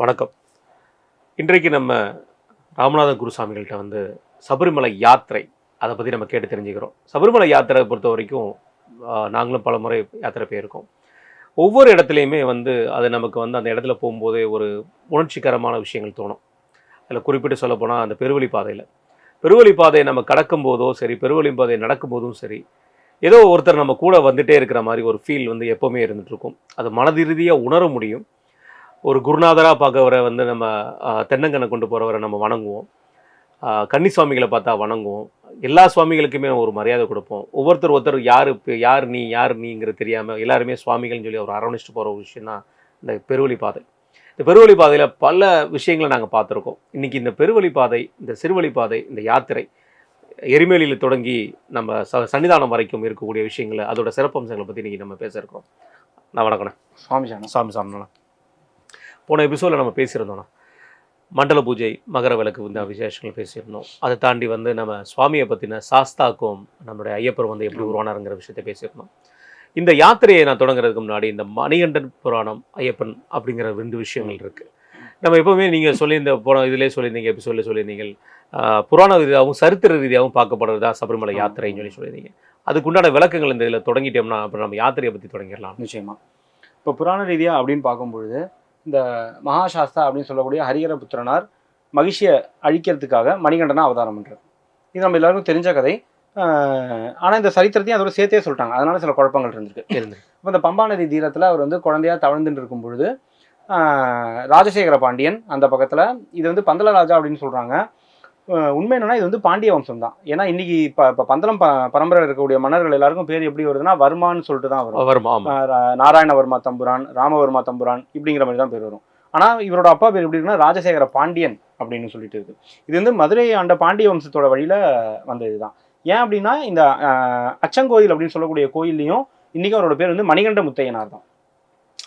வணக்கம். இன்றைக்கு நம்ம ராமநாத குருசாமிகள்கிட்ட வந்து சபரிமலை யாத்திரை அதை பற்றி நம்ம கேட்டு தெரிஞ்சுக்கிறோம். சபரிமலை யாத்திரை பொறுத்த வரைக்கும் நாங்களும் பல முறை யாத்திரை போயிருக்கோம். ஒவ்வொரு இடத்துலையுமே வந்து அது நமக்கு வந்து அந்த இடத்துல போகும்போதே ஒரு உணர்ச்சிகரமான விஷயங்கள் தோணும். அதில் குறிப்பிட்டு சொல்லப்போனால் அந்த பெருவழி பாதையில் பெருவழி பாதையை நம்ம கடக்கும் போதோ சரி பெருவழி பாதையை நடக்கும்போதும் சரி ஏதோ ஒருத்தர் நம்ம கூட வந்துட்டே இருக்கிற மாதிரி ஒரு ஃபீல் வந்து எப்போவுமே இருந்துகிட்ருக்கும் அது அது மனதிறுதியாக உணர முடியும். ஒரு குருநாதராக பார்க்கவரை வந்து நம்ம தென்னங்கனை கொண்டு போகிறவரை நம்ம வணங்குவோம். கன்னி சுவாமிகளை பார்த்தா வணங்குவோம். எல்லா சுவாமிகளுக்குமே ஒரு மரியாதை கொடுப்போம். ஒவ்வொருத்தர் ஒருத்தர் யார் இப்போ யார் நீ யார் நீங்கிறது தெரியாமல் எல்லாருமே சுவாமிகள்னு சொல்லி அவர் அரவணைச்சிட்டு போகிற ஒரு விஷயம் தான் இந்த பெருவழி பாதை. இந்த பெருவழி பாதையில் பல விஷயங்களை நாங்கள் பார்த்துருக்கோம். இன்றைக்கி இந்த பெருவழி பாதை இந்த சிறுவழி பாதை இந்த யாத்திரை எரிமேலியில் தொடங்கி நம்ம ச சன்னிதானம் வரைக்கும் இருக்கக்கூடிய விஷயங்களை அதோட சிறப்பம்சங்களை பற்றி இன்றைக்கி நம்ம பேச நான் வணக்கண்ணே சுவாமி ஜானம் சாமி சாமிண்ணா போன எபிசோடில் நம்ம பேசியிருந்தோம்ண்ணா மண்டல பூஜை மகர விளக்கு இந்த விசேஷங்கள் பேசியிருந்தோம். அதை தாண்டி வந்து நம்ம சுவாமியை பற்றின சாஸ்தாக்கும் நம்மளுடைய ஐயப்பர் வந்து எப்படி உருவானாருங்கிற விஷயத்தை பேசியிருந்தோம். இந்த யாத்திரையை நான் தொடங்குறதுக்கு முன்னாடி இந்த மணிகண்டன் புராணம் ஐயப்பன் அப்படிங்கிற ரெண்டு விஷயங்கள் இருக்குது நம்ம எப்போவுமே நீங்கள் சொல்லியிருந்த போன இதிலே சொல்லியிருந்தீங்க எபிசோடில் சொல்லியிருந்தீங்க. புராண ரீதியாகவும் சரித்திர ரீதியாகவும் பார்க்கப்படுறது தான் சபரிமலை யாத்திரைன்னு சொல்லி சொல்லியிருந்தீங்க. அதுக்குண்டான விளக்கங்கள் இந்த இதில் தொடங்கிட்டோம்னா அப்புறம் நம்ம யாத்திரையை பற்றி தொடங்கிடலாம். நிச்சயமா. இப்போ புராண ரீதியா அப்படின்னு பார்க்கும்பொழுது இந்த மகாசாஸ்தா அப்படின்னு சொல்லக்கூடிய ஹரிஹர புத்திரனார் மகிழ்ச்சியை அழிக்கிறதுக்காக மணிகண்டனா அவதாரம் பண்றார். இது நம்ம எல்லாருக்கும் தெரிஞ்ச கதை. ஆஹ் ஆனா இந்த சரித்திரத்தையும் அதோட சேர்த்தே சொல்லிட்டாங்க. அதனால சில குழப்பங்கள் இருந்திருக்கு. இருந்து இப்போ இந்த பம்பா நதி தீரத்தில் அவர் வந்து குழந்தையா தவழ்ந்துட்டு இருக்கும் பொழுது ராஜசேகர பாண்டியன் அந்த பக்கத்தில். இது வந்து பந்தல ராஜா அப்படின்னு சொல்கிறாங்க உண்மை என்னன்னா இது வந்து பாண்டிய வம்சம் தான் ஏன்னா இன்னைக்கு இப்போ இப்போ பந்தளம் ப பரம்பரை இருக்கக்கூடிய மன்னர்கள் எல்லாருக்கும் பேர் எப்படி வருதுன்னா வர்மான்னு சொல்லிட்டு தான் வரும். நாராயணவர்மா தம்புரான் ராமவர்மா தம்புரான் இப்படிங்கிற மாதிரி தான் பேர் வரும். ஆனால் இவரோட அப்பா பேர் எப்படி இருக்குன்னா ராஜசேகர பாண்டியன் அப்படின்னு சொல்லிட்டு இருக்கு. இது வந்து மதுரை ஆண்ட பாண்டிய வம்சத்தோட வழியில வந்தது தான் ஏன் அப்படின்னா இந்த அச்சங்கோயில் அப்படின்னு சொல்லக்கூடிய கோயில்லையும் இன்னைக்கு அவரோட பேர் வந்து மணிகண்ட முத்தையனார் தான்.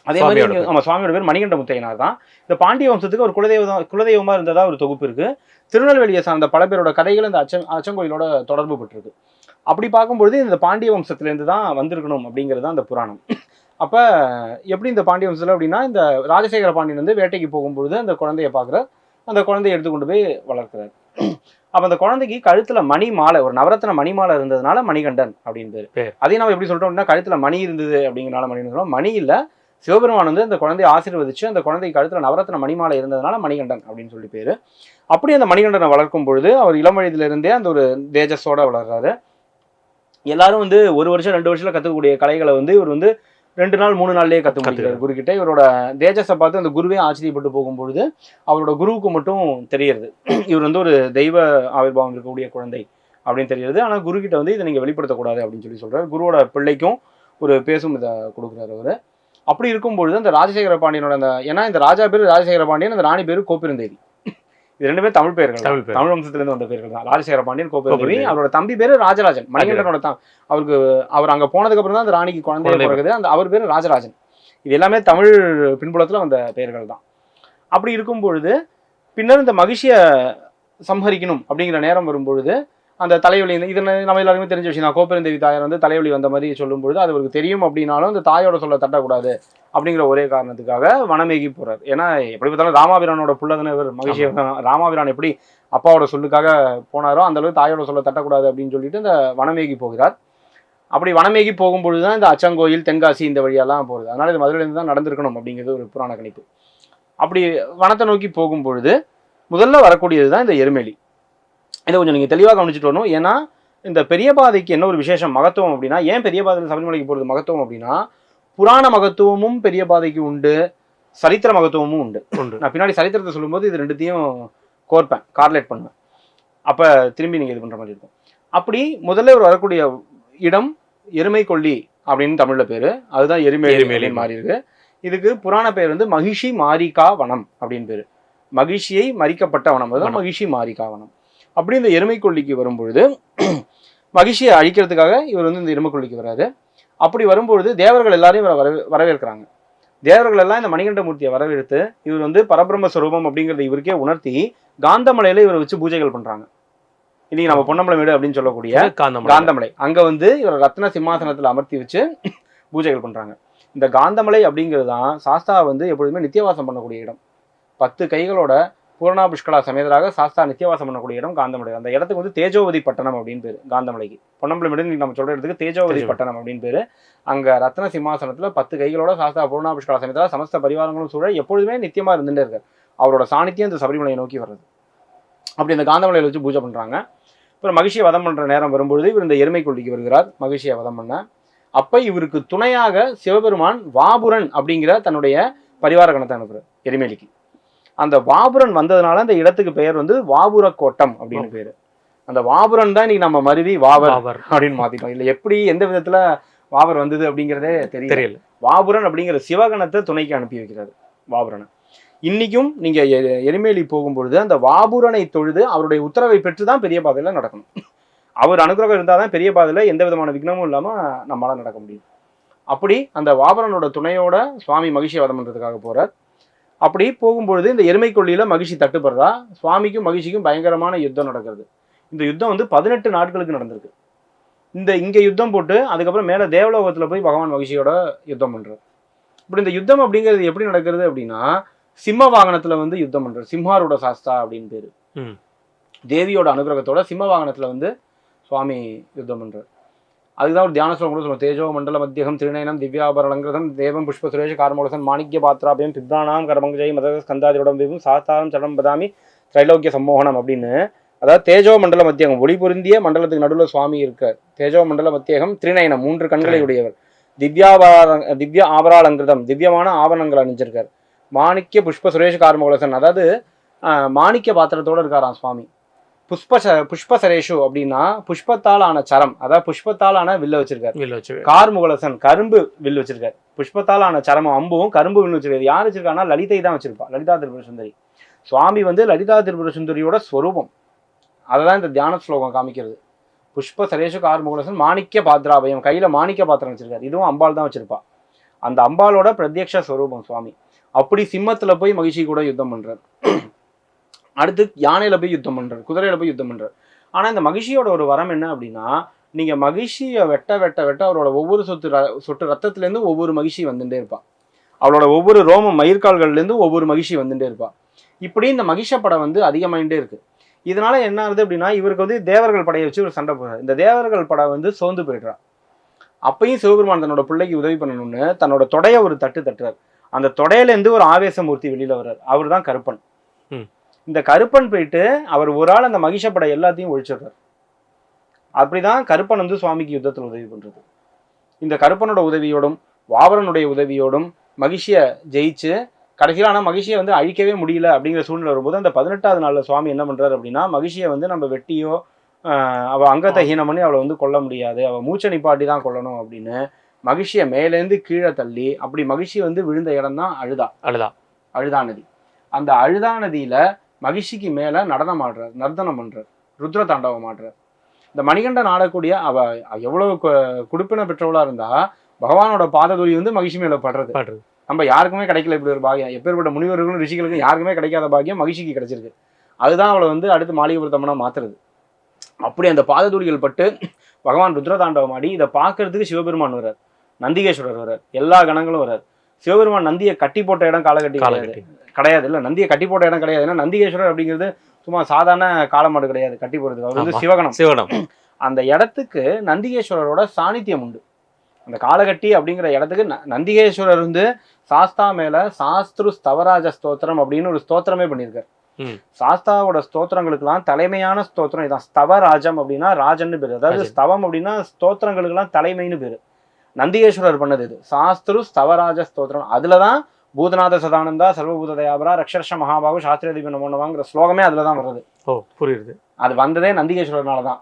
அதே மாதிரி ஆமா சுவாமியோட பேர் மணிகண்ட முத்தையனார் தான். இந்த பாண்டிய வம்சத்துக்கு ஒரு குலதெய்வ குலதெய்வமா இருந்ததா ஒரு தொகுப்பு இருக்கு. திருநெல்வேலியை சார்ந்த பல பேரோட கதைகள் இந்த அச்சம் அச்சங்கோயிலோட தொடர்பு பட்டிருக்கு அப்படி பார்க்கும்பொழுது இந்த பாண்டிய வம்சத்திலேருந்து தான் வந்திருக்கணும் அப்படிங்கிறது தான் இந்த புராணம். அப்போ எப்படி இந்த பாண்டிய வம்சத்தில் அப்படின்னா இந்த ராஜசேகர பாண்டியன் வந்து வேட்டைக்கு போகும்பொழுது அந்த குழந்தைய பார்க்குறார் அந்த குழந்தைய எடுத்து கொண்டு போய் வளர்க்குறாரு. அப்போ அந்த குழந்தைக்கு கழுத்துல மணி மாலை ஒரு நவரத்ன மணி மாலை இருந்ததுனால மணிகண்டன் அப்படின்னு பேர். பேர். அதே நம்ம எப்படி சொல்றோம் அப்படின்னா கழுத்துல மணி இருந்தது அப்படிங்கிறனால சொல்றோம். மணி இல்ல சிவபெருமான் வந்து அந்த குழந்தையை ஆசீர்வதிச்சு அந்த குழந்தைக்கு கழுத்துல நவரத்ன மணிமாலை இருந்ததுனால மணிகண்டன் அப்படின்னு சொல்லி பேரு. அப்படி அந்த மணிகண்டனை வளர்க்கும் பொழுது அவர் இளம் வயதுல இருந்தே அந்த ஒரு தேஜஸோட வளர்றாரு. எல்லாரும் வந்து ஒரு வருஷம் ரெண்டு வருஷத்துல கத்துக்கக்கூடிய கலைகளை வந்து இவர் வந்து ரெண்டு நாள் மூணு நாள்லயே கத்து முடிக்கிறார். குரு கிட்ட இவரோட தேஜஸை பார்த்து அந்த குருவே ஆச்சரியப்பட்டு போகும்பொழுது அவரோட குருவுக்கு மட்டும் தெரியறது இவர் வந்து ஒரு தெய்வ ஆவிர்வாவம் இருக்கக்கூடிய குழந்தை அப்படின்னு தெரியுது ஆனா குரு கிட்ட வந்து இதை நீங்க வெளிப்படுத்தக்கூடாது அப்படின்னு சொல்லி சொல்றாரு. குருவோட பிள்ளைக்கும் ஒரு பேசும் இதை கொடுக்குறாரு அவரு. அப்படி இருக்கும்பொழுது அந்த ராஜசேகர பாண்டியனோட அந்த ஏன்னா இந்த ராஜா பேரு ராஜசேகர பாண்டியன் அந்த ராணி பேரு கோப்பெருந்தேவி இது பெயர்கள் தான். தமிழ் பேர். தமிழ் வம்சத்திலிருந்து வந்த பேர்கள் தான் ராஜசேகர பாண்டியன் கோப்பெருந்தேவி. அவரோட தம்பி பேரு ராஜராஜன் மணிகண்டனோட தான் அவருக்கு அவர் அங்க போனதுக்கு அப்புறம் தான் அந்த ராணிக்கு குழந்தை குழந்தை பிறகுது. அந்த அவர் பேரு ராஜராஜன். இது எல்லாமே தமிழ் பின்புலத்துல வந்த பெயர்கள் தான் அப்படி இருக்கும் பொழுது பின்னர் இந்த மகிழ்ச்சியை சம்ஹரிக்கணும் அப்படிங்கிற நேரம் வரும்பொழுது அந்த தலைவலி இது நம்ம எல்லாருமே தெரிஞ்ச விஷயம் தான். கோப்பெருந்தேவி தாயார் வந்து தலைவலி வந்த மாதிரி சொல்லும்பொழுது அது அவருக்கு தெரியும் அப்படின்னாலும் அந்த தாயோட சொல்ல தட்டக்கூடாது அப்படிங்கிற ஒரே காரணத்துக்காக வனமேகி போறார். ஏன்னா எப்படி பார்த்தாலும் ராமாபிரானோட புள்ளதானே இவர் மகிழ்ச்சி ராமாபிரான் எப்படி அப்பாவோட சொல்லுக்காக போனாரோ அந்த அளவுக்கு தாயோட சொல்ல தட்டக்கூடாது அப்படின்னு சொல்லிட்டு இந்த வனமேகி போகிறார். அப்படி வனமேகி போகும்பொழுது தான் இந்த அச்சங்கோயில் தென்காசி இந்த வழியெல்லாம் போகுது. அதனால இது மதுரையிலேருந்து தான் நடந்திருக்கணும் அப்படிங்கிறது ஒரு புராண கணிப்பு. அப்படி வனத்தை நோக்கி போகும் பொழுது முதல்ல வரக்கூடியது தான் இந்த எருமேலி. இதை கொஞ்சம் நீங்கள் தெளிவாக கவனிச்சுட்டு வரணும். ஏன்னா இந்த பெரிய பாதைக்கு என்ன ஒரு விசேஷம் மகத்துவம் அப்படின்னா ஏன் பெரிய பாதையில் சபரிமலைக்கு போகிறது மகத்துவம் அப்படின்னா புராண மகத்துவமும் பெரிய பாதைக்கு உண்டு சரித்திர மகத்துவமும் உண்டு. உண்டு. நான் பின்னாடி சரித்திரத்தை சொல்லும்போது இது ரெண்டுத்தையும் கோர்ப்பேன் கார்லேட் பண்ணுவேன். அப்போ திரும்பி நீங்கள் இது பண்ணுற மாதிரி இருக்கும். அப்படி முதல்ல ஒரு வரக்கூடிய இடம் எருமை கொல்லி அப்படின்னு தமிழில் பேர். அதுதான் எருமேலி. அப்படின்னு மாறி இருக்கு. இதுக்கு புராண பேர் வந்து மகிஷி மாரிகா வனம் அப்படின்னு பேர். மகிழ்ச்சியை மறிக்கப்பட்ட வனம். அதுதான். மகிஷி மாரிகா வனம் அப்படி இந்த எருமை கொல்லிக்கு வரும்பொழுது மகிழ்ச்சியை அழிக்கிறதுக்காக இவர் வந்து இந்த எருமை கொல்லிக்கு வராரு அப்படி வரும்பொழுது தேவர்கள் எல்லாரையும் இவரை வரவே வரவேற்கிறாங்க. தேவர்கள் எல்லாம் இந்த மணிகண்டமூர்த்தியை வரவேற்று இவர் வந்து பரபிரம்ம ஸ்வரூபம் அப்படிங்கிறத இவருக்கே உணர்த்தி காந்தமலையில இவரை வச்சு பூஜைகள் பண்றாங்க. இன்னைக்கு நம்ம பொன்னம்பலமேடு அப்படின்னு சொல்லக்கூடிய காந்தமலை? அங்க வந்து இவர் ரத்ன சிம்மாசனத்துல அமர்த்தி வச்சு பூஜைகள் பண்றாங்க. இந்த காந்தமலை அப்படிங்கிறது தான் சாஸ்தா வந்து எப்பொழுதுமே நித்தியவாசம் பண்ணக்கூடிய இடம். பத்து கைகளோட பூர்ணா புஷ்கலா சமேதராக சாஸ்தா நித்தியவாசம் பண்ணக்கூடிய இடம் காந்தமலை. அந்த இடத்துக்கு வந்து தேஜோவதி பட்டணம் அப்படின்னு பேரு காந்தமலைக்கு. பொன்னம்பலமேடு இன்னைக்கு நம்ம சொல்ற இடத்துக்கு தேஜோவதி. பட்டணம் அப்படின்னு பேரு. அங்க ரத்ன சிம்மாசனத்துல பத்து கைகளோட சாஸ்தா பூர்ணா புஷ்கலா சமேதரா சமஸ்த பரிவாரங்களும் சூழ எப்பொழுதுமே நித்தியமா இருந்துட்டே இருக்காரு. அவரோட சாநித்தியம் இந்த சபரிமலையை நோக்கி வர்றது. அப்படி இந்த காந்தமலையில வச்சு பூஜை பண்றாங்க. அப்புறம் மகிழ்ச்சியை வதம் பண்ற நேரம் வரும்பொழுது இவர் இந்த எருமை கொள்ளிக்கு வருகிறார். மகிழ்ச்சியை வதம் பண்ண. அப்ப இவருக்கு துணையாக சிவபெருமான் வாபுரன் அப்படிங்கிற தன்னுடைய பரிவார கணத்தை அனுப்புறார் எருமேலிக்கு. அந்த வாபுரன் வந்ததுனால அந்த இடத்துக்கு பெயர் வந்து வாபுர கோட்டம் அப்படின்னு பேரு. அந்த வாபுரன் தான் இன்னைக்கு நம்ம மருவி வாவர் அப்படின்னு மாத்திட்டோம். இல்ல எப்படி எந்த விதத்துல வாவர் வந்தது அப்படிங்கிறதே தெரியல. வாபுரன் அப்படிங்கிற சிவகணத்தை துணைக்கு அனுப்பி வைக்கிறாரு வாபுரனை. இன்னைக்கும் நீங்க எருமேலி போகும்பொழுது அந்த வாபுரனை தொழுது அவருடைய உத்தரவை பெற்று தான் பெரிய பாதையில நடக்கணும். அவர் அனுகிரகம் இருந்தால் தான் பெரிய பாதையில எந்த விதமான விக்னமும் இல்லாம நம்மளால நடக்க முடியும். அப்படி அந்த வாபரனோட துணையோட சுவாமி மகிழ்ச்சி வதம் பண்றதுக்காக போறார். அப்படி போகும்பொழுது இந்த எருமை கொள்ளியில மகிழ்ச்சி தட்டுப்படுறா. சுவாமிக்கும் மகிழ்ச்சிக்கும் பயங்கரமான யுத்தம் நடக்கிறது. இந்த யுத்தம் வந்து பதினெட்டு நாட்களுக்கு நடந்திருக்கு. இந்த இங்க யுத்தம் போட்டு அதுக்கப்புறம் மேல தேவலோகத்துல போய் பகவான் மகிழ்ச்சியோட யுத்தம் பண்றார். இப்படி இந்த யுத்தம் அப்படிங்கிறது எப்படி நடக்கிறது அப்படின்னா சிம்ம வாகனத்துல வந்து யுத்தம் பண்றார். சிம்ஹாரூட சாஸ்தா அப்படின்னு பேரு. தேவியோட அனுகிரகத்தோட சிம்ம வாகனத்துல வந்து சுவாமி யுத்தம் பண்றார். அதுதான் ஒரு தியான ஸ்லோகம் கூட சொல்லுவோம் தேஜோ மண்டல மத்தியகம் திருநயனம் திவ்யாபரணங்கிரதம் தேவம் புஷ்ப சுரேஷ கார்மோலசன் மாணிக்ய பாத்ராபியம் பிப்ராணாம் கரமங்கஜய் மத ஸ்கந்தாதிரோடம் விபும் சாஸ்தாரம் சடம் பதாமி திரைலோக்கிய சம்மோகனம் அப்படின்னு. அதாவது தேஜோ மண்டல மத்தியகம் ஒளி பொருந்திய மண்டலத்துக்கு நடுவில் சுவாமி இருக்கார். தேஜோ மண்டல மத்தியகம் திருநயனம் மூன்று கண்களை உடையவர் திவ்யாபார திவ்ய ஆபராலங்கிருதம் திவ்யமான ஆபரணங்கள் அணிஞ்சிருக்கார். மாணிக்க புஷ்ப சுரேஷ் கார்மகுலசன் அதாவது மாணிக்க பாத்திரத்தோடு பாத்திரத்தோட இருக்காராம் சுவாமி. புஷ்ப ச- புஷ்ப சரேஷு அப்படின்னா புஷ்பத்தால் ஆன சரம். அதாவது புஷ்பத்தால் ஆன வில்ல வச்சிருக்காரு. வெளில வச்சு கார்முகலசன் கரும்பு வில் வச்சிருக்காரு. புஷ்பத்தால் ஆன சரமம் அம்பும் கரும்பு வில் வச்சிருக்காரு. யார் வச்சிருக்காங்கன்னா லலிதை தான் வச்சிருப்பா. லலிதா திரிபுர சுந்தரி சுவாமி வந்து லலிதா திரிபுர சுந்தரியோட ஸ்வரூபம். அததான் இந்த தியான ஸ்லோகம் காமிக்கிறது. புஷ்ப சரேஷு கார்முகலசன் மாணிக்க பாத்ராபயம் கையில மாணிக்க பாத்திரம் வச்சிருக்காரு. இதுவும் அம்பாள் தான் வச்சிருப்பா. அந்த அம்பாளோட பிரத்யக்ஷ ஸ்வரூபம் சுவாமி. அப்படி சிம்மத்துல போய் மகிழ்ச்சி கூட யுத்தம் பண்றார். அடுத்து யானையில் போய் யுத்தம் பண்ணுறாரு குதிரையில் போய் யுத்தம் பண்ணுறாரு ஆனால் இந்த மகிழ்ச்சியோட ஒரு வரம் என்ன அப்படின்னா நீங்கள் மகிழ்ச்சியை வெட்ட வெட்ட வெட்ட அவரோட ஒவ்வொரு சொத்து ர- சொட்டு ரத்தத்துலேருந்து ஒவ்வொரு மகிழ்ச்சி வந்துட்டே இருப்பான் அவளோட ஒவ்வொரு ரோம மயிர்கால்கள்லேருந்து ஒவ்வொரு மகிழ்ச்சி வந்துட்டே இருப்பான் இப்படி இந்த மகிஷ படம் வந்து அதிகமாகிட்டே இருக்குது இதனால என்ன ஆகுது அப்படின்னா இவருக்கு வந்து தேவர்கள் படையை வச்சு ஒரு சண்டை போகிறார் இந்த தேவர்கள் படம் வந்து சோர்ந்து போயிடுறா. அப்பயும் சிவபெருமான் தன்னோட பிள்ளைக்கு உதவி பண்ணணும்னு தன்னோட தொடைய ஒரு தட்டு தட்டுறார். அந்த தொடையிலேருந்து ஒரு ஆவேசமூர்த்தி வெளியில் வர்றார். அவர் தான் கருப்பன். ம். இந்த கருப்பன் போயிட்டு அவர் ஒரு ஆள் அந்த மகிஷ படை எல்லாத்தையும் ஒழிச்சிடுறாரு. அப்படிதான் கருப்பன் வந்து சுவாமிக்கு யுத்தத்தில் உதவி பண்றது. இந்த கருப்பனோட உதவியோடும் வாவரனுடைய உதவியோடும் மகிழ்ச்சியை ஜெயிச்சு கடைசியில் ஆனால் மகிழ்ச்சியை வந்து அழிக்கவே முடியல அப்படிங்கிற சூழ்நிலை வரும்போது அந்த பதினெட்டாவது நாளில் சுவாமி என்ன பண்றாரு அப்படின்னா மகிழ்ச்சியை வந்து நம்ம வெட்டியோ ஆஹ் அவ அங்கத்தை ஹீனம் பண்ணி அவளை வந்து கொல்ல முடியாது. அவ மூச்சை நிப்பாட்டி தான் கொல்லணும் அப்படின்னு மகிழ்ச்சியை மேலேருந்து கீழே தள்ளி அப்படி மகிழ்ச்சி வந்து விழுந்த இடம் தான் அழுதா. அழுதா. அழுதா நதி. அந்த அழுதா நதியில மகிழ்ச்சிக்கு மேல நடனம் ஆடுறார் நர்த்தனம் பண்றார் ருத்ர தாண்டவம் ஆடுறார். இந்த மணிகண்டன் ஆடக்கூடிய அவ எவ்வளவு குடுப்பின பெற்றவளா இருந்தா பகவானோட பாததுளி வந்து மகிழ்ச்சி மேல படுறது. பாடுறது. நம்ம யாருக்குமே கிடைக்கல இப்படி ஒரு பாக்கியம். எப்பேற்பட்ட முனிவர்களும் ரிஷிகளுக்கும் யாருக்குமே கிடைக்காத பாக்கியம் மகிழ்ச்சிக்கு கிடைச்சிருக்கு. அதுதான் அவளை வந்து அடுத்து மாளிகைபுரத்தம்மனா மாத்துறது. அப்படி அந்த பாததூளிகள் பட்டு பகவான் ருத்ரதாண்டவம் ஆடி இதை பார்க்கறதுக்கு சிவபெருமான் வர்றார். நந்திகேஸ்வரர் வர்றார். எல்லா கணங்களும் வர்றார். சிவபெருமான் நந்தியை கட்டி போட்ட இடம் காலகட்டி கிடையாது. இல்ல நந்தியை கட்டி போட்ட இடம் கிடையாது. ஏன்னா நந்திகேஸ்வரர் அப்படிங்கிறது சும்மா சாதாரண காலமாடு கிடையாது. கட்டி போடுறது அவர் வந்து. சிவகணம். சிவனம் அந்த இடத்துக்கு நந்திகேஸ்வரரோட சாநித்தியம் உண்டு. அந்த காலகட்டி அப்படிங்கிற இடத்துக்கு நந்திகேஸ்வரர் வந்து சாஸ்தா மேல சாஸ்திரு ஸ்தவராஜ ஸ்தோத்திரம் அப்படின்னு ஒரு ஸ்தோத்திரமே பண்ணியிருக்காரு. சாஸ்தாவோட ஸ்தோத்திரங்களுக்கெல்லாம் தலைமையான ஸ்தோத்திரம் இதான். ஸ்தவராஜம் அப்படின்னா ராஜன்னு பேரு. அதாவது. ஸ்தவம் அப்படின்னா ஸ்தோத்திரங்களுக்கெல்லாம் தலைமைன்னு பேரு. நந்திகேஸ்வரர் பண்ணது இது. சாஸ்திரு ஸ்தவராஜ ஸ்தோத்திரம். அதுலதான் பூதநாத சதானந்தா சர்வபூத தயாபரா ரக்ஷர்ஷ மகாபாகு சாஸ்திரிய தீப நமோனவாங்கிற ஸ்லோகமே அதுல தான் வருது. ஓ புரியுது. அது வந்ததே நந்திகேஸ்வரர்னால தான்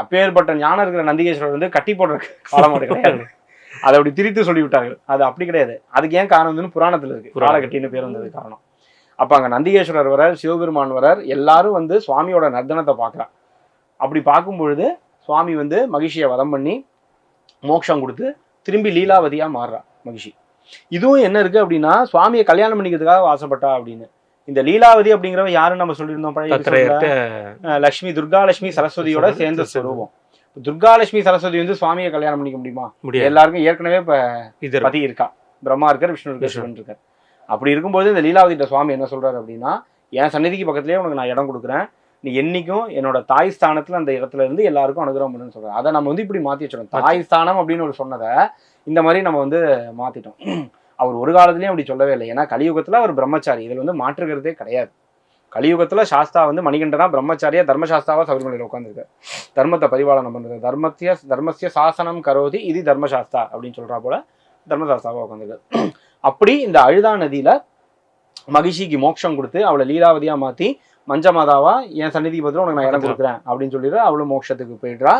அப்பேற்பட்ட ஞானம் இருக்கிற நந்திகேஸ்வரர் வந்து கட்டி போடுற காலமாடு கிடையாது. அதை அப்படி திரித்து சொல்லி விட்டார்கள் அது அப்படி கிடையாது. அதுக்கு ஏன் காரணம் வந்து புராணத்துல இருக்கு. புராணம். காலகட்டின்னு பேர் வந்தது காரணம். அப்ப அங்க நந்திகேஸ்வரர் வரார் சிவபெருமான் வரார் எல்லாரும் வந்து சுவாமியோட நர்த்தனத்தை பார்க்கறா. அப்படி பார்க்கும் பொழுது சுவாமி வந்து மகிழ்ச்சியை வதம் பண்ணி மோட்சம் கொடுத்து திரும்பி லீலாவதியா மாறுறா மகிழ்ச்சி இதுவும் என்ன இருக்கு அப்படின்னா சுவாமியை கல்யாணம் பண்ணிக்கிறதுக்காக ஆசைப்பட்டா அப்படின்னு. இந்த லீலாவதி அப்படிங்கிறவ யாருன்னு நம்ம சொல்லியிருந்தோம் பழைய லக்ஷ்மி துர்காலட்சுமி சரஸ்வதியோட சேர்ந்த ஸ்வரூபம் துர்காலட்சுமி சரஸ்வதி வந்து சுவாமியை கல்யாணம் பண்ணிக்க முடியுமா? எல்லாருக்கும் ஏற்கனவே இப்ப பதி இருக்கா. பிரம்மா இருக்கார் விஷ்ணு. இருக்கார். சிவன் இருக்கார் அப்படி இருக்கும்போது இந்த லீலாவதிட்ட சுவாமி என்ன சொல்றாரு அப்படின்னா என் சந்நிதிக்கு பக்கத்துலயே உனக்கு நான் இடம் கொடுக்குறேன். நீ என்னைக்கும் என்னோட தாய் ஸ்தானத்துல அந்த இடத்துல இருந்து எல்லாருக்கும் அனுகிரகம் பண்ணுன்னு சொல்றாரு. அதை நம்ம வந்து இப்படி மாத்தி வச்சிடும் தாய் ஸ்தானம் அப்படின்னு ஒரு சொன்னதை இந்த மாதிரி நம்ம வந்து மாத்திட்டோம். அவர் ஒரு காலத்துலயும் அப்படி சொல்லவே இல்லை. ஏன்னா கலியுகத்துல அவர் பிரம்மச்சாரி. இதுல வந்து மாற்றுகிறதே கிடையாது. கலியுகத்துல சாஸ்தா வந்து மணிகண்டனா பிரம்மச்சாரியா தர்மசாஸ்தாவா சபரிமலையில் உட்காந்துருக்காரு தர்மத்தை பரிபாலனம் பண்றது. தர்மத்திய தர்மத்திய சாசனம் கரோதி இது தர்மசாஸ்தா அப்படின்னு சொல்றா போல தர்மசாஸ்தாவா உட்காந்துருக்காரு அப்படி இந்த அழுதா நதியில மகிஷிக்கு மோட்சம் கொடுத்து அவளை லீலாவதியா மாத்தி மஞ்சமாதாவா என் சந்நிதிக்கு பதிலா உனக்கு நான் இடம் கொடுக்குறேன் அப்படின்னு சொல்லிட்டு அவளும் மோட்சத்துக்கு போயிடுறா.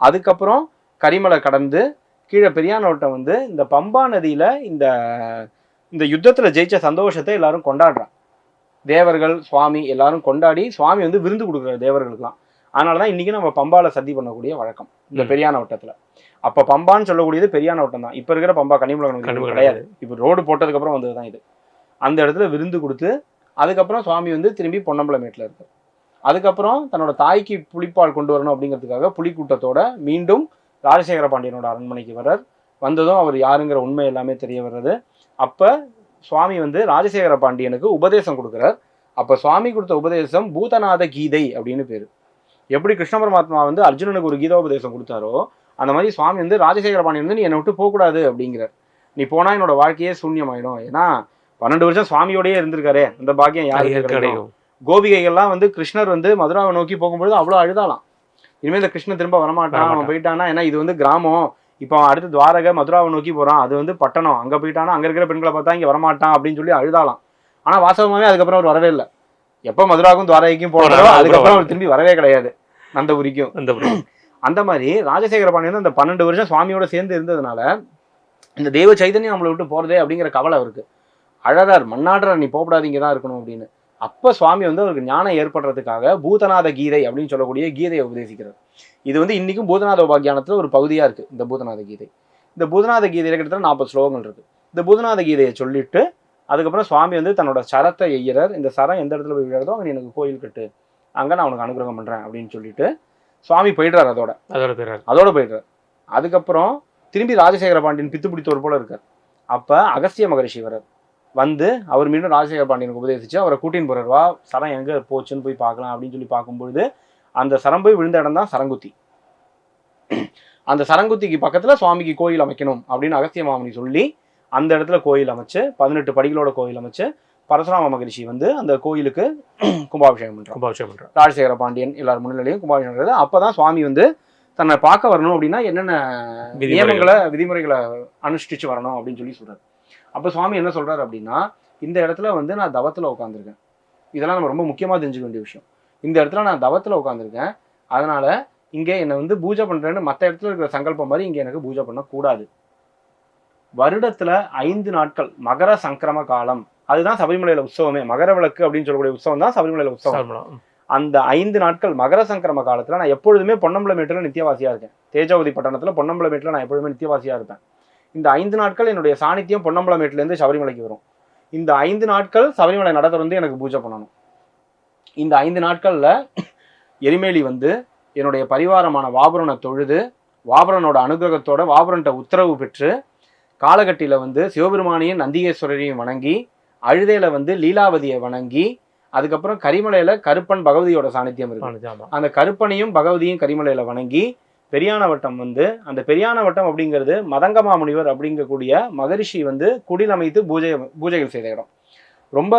அதுக்கப்புறம் கரிமலை கடந்து கீழே பெரியானவட்டம் வந்து இந்த பம்பா நதியில இந்த இந்த யுத்தத்துல ஜெயிச்ச சந்தோஷத்தை எல்லாரும் கொண்டாடுறா தேவர்கள் சுவாமி எல்லாரும் கொண்டாடி சுவாமி வந்து விருந்து கொடுக்குறாரு தேவர்களுக்கெல்லாம். அதனால தான் இன்னைக்கு நம்ம பம்பால சதி பண்ணக்கூடிய வழக்கம் இந்த. பெரியான வட்டத்துல அப்ப பம்பான்னு சொல்லக்கூடியது பெரியான வட்டம் தான். இப்ப இருக்கிற பம்பா கனிமலகம் கிடையாது. இப்போ ரோடு போட்டதுக்கு அப்புறம் வந்தது தான் இது. அந்த இடத்துல விருந்து கொடுத்து அதுக்கப்புறம் சுவாமி வந்து திரும்பி பொன்னம்பலமேட்டில் இருக்கு அதுக்கப்புறம் தன்னோட தாய்க்கு புலிப்பால் கொண்டு வரணும் அப்படிங்கிறதுக்காக புலிக்கூட்டத்தோட மீண்டும் ராஜசேகர பாண்டியனோட அரண்மனைக்கு வர்றார். வந்ததும் அவர் யாருங்கிற உண்மை எல்லாமே தெரிய வர்றது. அப்ப சுவாமி வந்து ராஜசேகர பாண்டியனுக்கு உபதேசம் கொடுக்குறார். அப்ப சுவாமி கொடுத்த உபதேசம் பூதநாத கீதை அப்படின்னு பேரு. எப்படி கிருஷ்ண பரமாத்மா வந்து அர்ஜுனனுக்கு ஒரு கீதோபதேசம் கொடுத்தாரோ அந்த மாதிரி சுவாமி வந்து ராஜசேகர பாண்டியன் வந்து நீ என்னை விட்டு போகக்கூடாது அப்படிங்கிறார். நீ போனா என்னோட வாழ்க்கையே சூன்யமாயிடும். ஏன்னா பன்னெண்டு வருஷம் சுவாமியோடயே இருந்திருக்காரே. அந்த பாக்கியம் யாருக்கு கிடைக்கும். கோபிகைகள்லாம் வந்து கிருஷ்ணர் வந்து மதுராவை நோக்கி போகும்பொழுது அவ்வளோ அழுதாலாம் இனிமேல் இந்த கிருஷ்ணன் திரும்ப வரமாட்டான் அவன். போயிட்டானா ஏன்னா இது வந்து கிராமம். இப்போ அடுத்து துவாரகை மதுராவை நோக்கி போறான். அது வந்து பட்டணம். அங்க போயிட்டானா அங்க இருக்கிற பெண்களை பார்த்தா இங்க வரமாட்டான் அப்படின்னு சொல்லி அழுதாலாம் ஆனா வாசகமாவே அதுக்கப்புறம் அவர் வரவே இல்லை. எப்போ மதுராவுக்கும் துவாரகைக்கும் போனாரோ அதுக்கப்புறம் அவர் திரும்பி வரவே கிடையாது. நந்தபுரிக்கும். அந்த அந்த மாதிரி ராஜசேகர பாண்டியன் வந்து அந்த பன்னெண்டு வருஷம் சுவாமியோட சேர்ந்து இருந்ததுனால இந்த தெய்வ சைதன்யம் நம்மளை விட்டு போறதே அப்படிங்கிற கவலை அவருக்கு. அழறார் மன்னாடுறார் நீ போகக்கூடாது இங்கே தான் இருக்கணும் அப்படின்னு. அப்ப சுவாமி வந்து அவருக்கு ஞானம் ஏற்படுறதுக்காக பூதநாத கீதை அப்படின்னு சொல்லக்கூடிய கீதையை உபதேசிக்கிறார். இது வந்து இன்னைக்கும் பூதநாத உபாக்கியானத்துல ஒரு பகுதியா இருக்கு இந்த பூதநாத கீதை. இந்த பூதநாத கீதையில கிட்டத்தட்ட நாற்பது ஸ்லோகங்கள் இருக்கு. இந்த பூதநாத கீதையை சொல்லிட்டு அதுக்கப்புறம் சுவாமி வந்து தன்னோட சரத்தை எய்யறார். இந்த சரம் எந்த இடத்துல போய் விழுறதோ அங்கே எனக்கு கோயில் கட்டு அங்க நான் உனக்கு அனுகிரகம் பண்றேன் அப்படின்னு சொல்லிட்டு சுவாமி போயிடுறார் அதோட. அதோட பேர் அதோட போயிடுறார். அதுக்கப்புறம் திரும்பி ராஜசேகர பாண்டியன் பித்து பிடித்தவர் போல இருக்கார். அப்ப அகஸ்திய மகரிஷி வரார் வந்து அவர் மீண்டும் ராஜசேகர பாண்டியனுக்கு உபதேசிச்சு அவரை கூட்டின்னு போறார். வா சரம் எங்க போச்சுன்னு போய் பார்க்கலாம் அப்படின்னு சொல்லி பார்க்கும்பொழுது அந்த சரம் போய் விழுந்த இடம் தான் சரங்குத்தி. அந்த சரங்குத்திக்கு பக்கத்துல சுவாமிக்கு கோயில் அமைக்கணும் அப்படின்னு அகஸ்திய மாமணி சொல்லி அந்த இடத்துல கோயில் அமைச்சு பதினெட்டு படிகளோட கோயில் அமைச்சு பரசுராம மகரிஷி வந்து அந்த கோயிலுக்கு கும்பாபிஷேகம் பண்றார். கும்பாபிஷேகம் பண்றார். ராஜசேகர பாண்டியன் எல்லார் முன்னிலையும் கும்பாபிஷேகம் நடக்குது அப்பதான் சுவாமி வந்து தன்னை பார்க்க வரணும் அப்படின்னா என்னென்ன. நியமங்களை விதிமுறைகளை அனுஷ்டிச்சு வரணும் அப்படின்னு சொல்லி சொல்றாரு. அப்ப சுவாமி என்ன சொல்றாரு அப்படின்னா இந்த இடத்துல வந்து நான் தவத்துல உட்காந்துருக்கேன் இதெல்லாம் நம்ம ரொம்ப முக்கியமா தெரிஞ்சுக்க வேண்டிய விஷயம். இந்த இடத்துல நான் தவத்துல உட்காந்துருக்கேன் அதனால இங்க என்னை வந்து பூஜை பண்றேன்னு மற்ற இடத்துல இருக்கிற சங்கல்பம் மாதிரி இங்க எனக்கு பூஜை பண்ண கூடாது வருடத்துல ஐந்து நாட்கள் மகர சங்கிரம காலம். அதுதான் சபரிமலையில உற்சவமே. மகர விளக்கு அப்படின்னு சொல்லக்கூடிய உற்சவம் தான் சபரிமலையில உற்சவம். அந்த ஐந்து நாட்கள் மகர சங்கிரம காலத்துல நான் எப்பொழுதுமே பொன்னம்பலமேட்டில் நித்தியவாசியா இருக்கேன். தேஜாவதி பட்டணத்துல பொன்னம்பலமேட்டில் நான் எப்பொழுதுமே நித்தியவாசியா இருப்பேன். இந்த ஐந்து நாட்கள் என்னுடைய சாநித்தியம் பொன்னம்பலமேட்டுல இருந்து சபரிமலைக்கு வரும். இந்த ஐந்து நாட்கள் சபரிமலை நட திறந்து எனக்கு பூஜை பண்ணணும். இந்த ஐந்து நாட்கள்ல எரிமேலி வந்து என்னுடைய பரிவாரமான வாபுரனை தொழுது வாபுரனோட அனுகிரகத்தோட வாபுரன்ட்ட உத்தரவு பெற்று காலகட்டியில வந்து சிவபெருமானையும் நந்திகேஸ்வரரையும் வணங்கி அழுதையில வந்து லீலாவதியை வணங்கி அதுக்கப்புறம் கரிமலையில கருப்பன் பகவதியோட சாநித்தியம் இருக்கு. அந்த கருப்பனையும் பகவதியும் கரிமலையில வணங்கி பெரியான வட்டம் வந்து அந்த பெரியான வட்டம் அப்படிங்கிறது மதங்கமா முனிவர் அப்படிங்கக்கூடிய மகரிஷி வந்து குடில் அமைத்து பூஜை பூஜைகள் செய்த இடம். ரொம்ப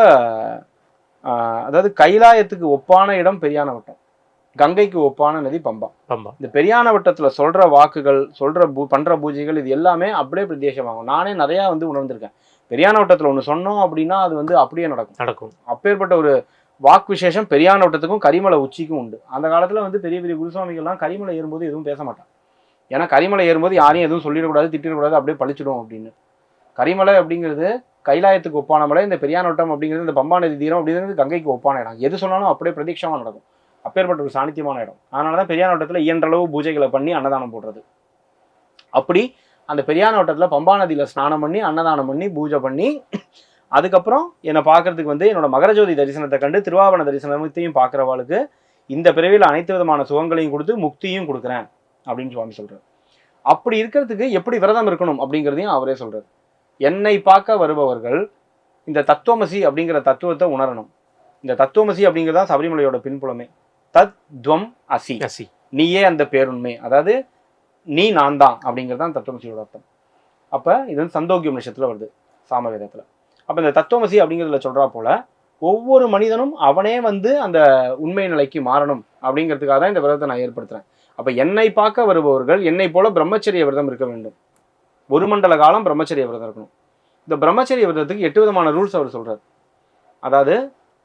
அதாவது கைலாயத்துக்கு ஒப்பான இடம் பெரியான வட்டம். கங்கைக்கு ஒப்பான நதி பம்பா பம்பா இந்த பெரியான வட்டத்துல சொல்ற வாக்குகள் சொல்ற பூ பண்ற பூஜைகள் இது எல்லாமே அப்படியே பிரத்யேகமாகும் நானே நிறைய வந்து உணர்ந்திருக்கேன். பெரியான வட்டத்துல ஒண்ணு சொன்னோம் அப்படின்னா அது வந்து அப்படியே நடக்கும். நடக்கும். அப்பேற்பட்ட ஒரு வாக்கு விசேஷம் பெரியான வட்டத்துக்கும் கரிமலை உச்சிக்கும் உண்டு. அந்த காலத்தில் வந்து பெரிய பெரிய குருசுவாமிகள்லாம் கரிமலை ஏறும்போது எதுவும் பேச மாட்டான் ஏன்னா கரிமலை ஏறும்போது யாரையும் எதுவும் சொல்லிடக்கூடாது திட்டிடக்கூடாது அப்படியே பழிச்சிடும் அப்படின்னு. கரிமலை அப்படிங்கிறது கைலாயத்துக்கு ஒப்பான மலை இந்த பெரியான வட்டம் அப்படிங்கிறது இந்த பம்பா நதி தீரம் அப்படிங்கிறது கங்கைக்கு ஒப்பான இடம். எது சொன்னாலும் அப்படியே பிரதீட்சமாக நடக்கும். அப்பேற்பட்ட ஒரு சாணித்தியமான இடம். அதனால தான் பெரியான வட்டத்துல இயன்றளவு பூஜைகளை பண்ணி அன்னதானம் போடுறது. அப்படி அந்த பெரியான வட்டத்துல பம்பா நதியில் ஸ்நானம் பண்ணி அன்னதானம் பண்ணி பூஜை பண்ணி அதுக்கப்புறம் என்னை பார்க்கறதுக்கு வந்து என்னோட மகரஜோதி தரிசனத்தை கண்டு திருவாவண தரிசனத்தையும் பார்க்குறவாளுக்கு இந்த பிறவியில் அனைத்து விதமான சுகங்களையும் கொடுத்து முக்தியும் கொடுக்குறேன் அப்படின்னு சுவாமி சொல்றாரு. அப்படி இருக்கிறதுக்கு எப்படி விரதம் இருக்கணும் அப்படிங்கிறதையும் அவரே சொல்றாரு. என்னை பார்க்க வருபவர்கள் இந்த தத்துவமசி அப்படிங்கிற தத்துவத்தை உணரணும். இந்த தத்துவமசி அப்படிங்கிறது சபரிமலையோட பின்புலமே. தத் துவம் அசி. அசி. நீயே அந்த பேருண்மை. அதாவது நீ நான் தான் அப்படிங்கிறது தான் தத்துவமசியோட அர்த்தம். அப்போ இது வந்து சந்தோக்கிய உபநிஷத்துல வருது சாமவேதத்தில். அப்போ இந்த தத்துவமசி அப்படிங்கிறதுல சொல்றா போல ஒவ்வொரு மனிதனும் அவனே வந்து அந்த உண்மை நிலைக்கு மாறணும் அப்படிங்கிறதுக்காக தான் இந்த விரதத்தை நான் ஏற்படுத்துறேன். அப்போ என்னை பார்க்க வருபவர்கள் என்னை போல பிரம்மச்சரிய விரதம் இருக்க வேண்டும். ஒரு மண்டல காலம் பிரம்மச்சரிய விரதம் இருக்கணும். இந்த பிரம்மச்சரிய விரதத்துக்கு எட்டு விதமான ரூல்ஸ் அவர் சொல்றாரு. அதாவது